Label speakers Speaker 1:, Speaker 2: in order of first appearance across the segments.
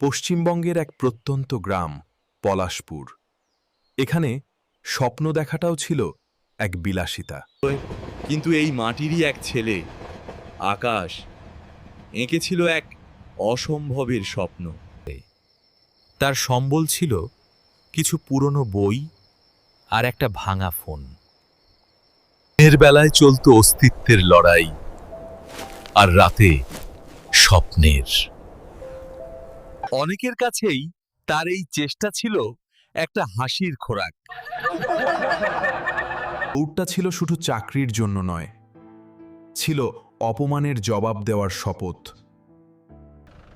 Speaker 1: পশ্চিমবঙ্গের এক প্রত্যন্ত গ্রাম পলাশপুর। এখানে স্বপ্ন দেখাটাও ছিল এক বিলাসিতা।
Speaker 2: কিন্তু এই মাটিরই এক ছেলে আকাশ এঁকেছিল এক অসম্ভবের স্বপ্ন।
Speaker 3: তার সম্বল ছিল কিছু পুরনো বই আর একটা ভাঙা ফোন। এর বেলায় চলতো অস্তিত্বের লড়াই আর রাতে স্বপ্নের। অনেকের কাছেই তার এই চেষ্টা ছিল একটা হাসির খোরাক।
Speaker 1: দৌড়টা ছিল শুধু চাকরির জন্য নয় ছিল অপমানের জবাব দেওয়ার শপথ।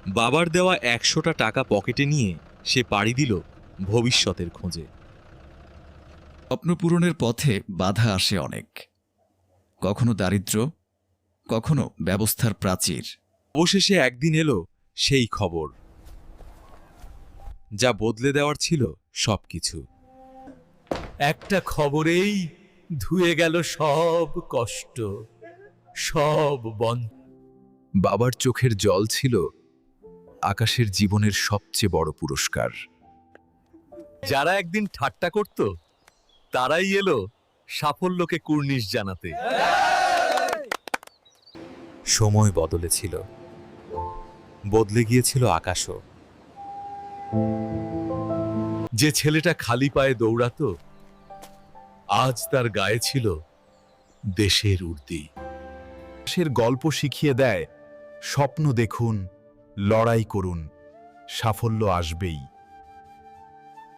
Speaker 2: বাবার দেওয়া একশোটা টাকা পকেটে নিয়ে সে পাড়ি দিল ভবিষ্যতের খোঁজে।
Speaker 4: স্বপ্ন পূরণের পথে বাধা আসে অনেক। কখনো দারিদ্র্য কখনো ব্যবস্থার প্রাচীর।
Speaker 2: অবশেষে একদিন এলো সেই খবর। যা বদলে দেওয়ার ছিল সবকিছু।
Speaker 3: একটা খবরেই ধুয়ে গেল সব কষ্ট, সব বন
Speaker 1: বাবার চোখের জল ছিল আকাশের জীবনের সবচেয়ে বড় পুরস্কার।
Speaker 3: যারা একদিন ঠাট্টা করত, তারাই এলো সাফল্যকে কুর্নিশ জানাতে। সময় বদলেছিল বদলে গিয়েছিল আকাশও। যে ছেলেটা খালি পায়ে দৌড়াত, আজ তার গায়ে ছিল দেশের উর্দি।
Speaker 1: সের গল্প শিখিয়ে দেয়, স্বপ্ন দেখুন, লড়াই করুন, সাফল্য আসবেই।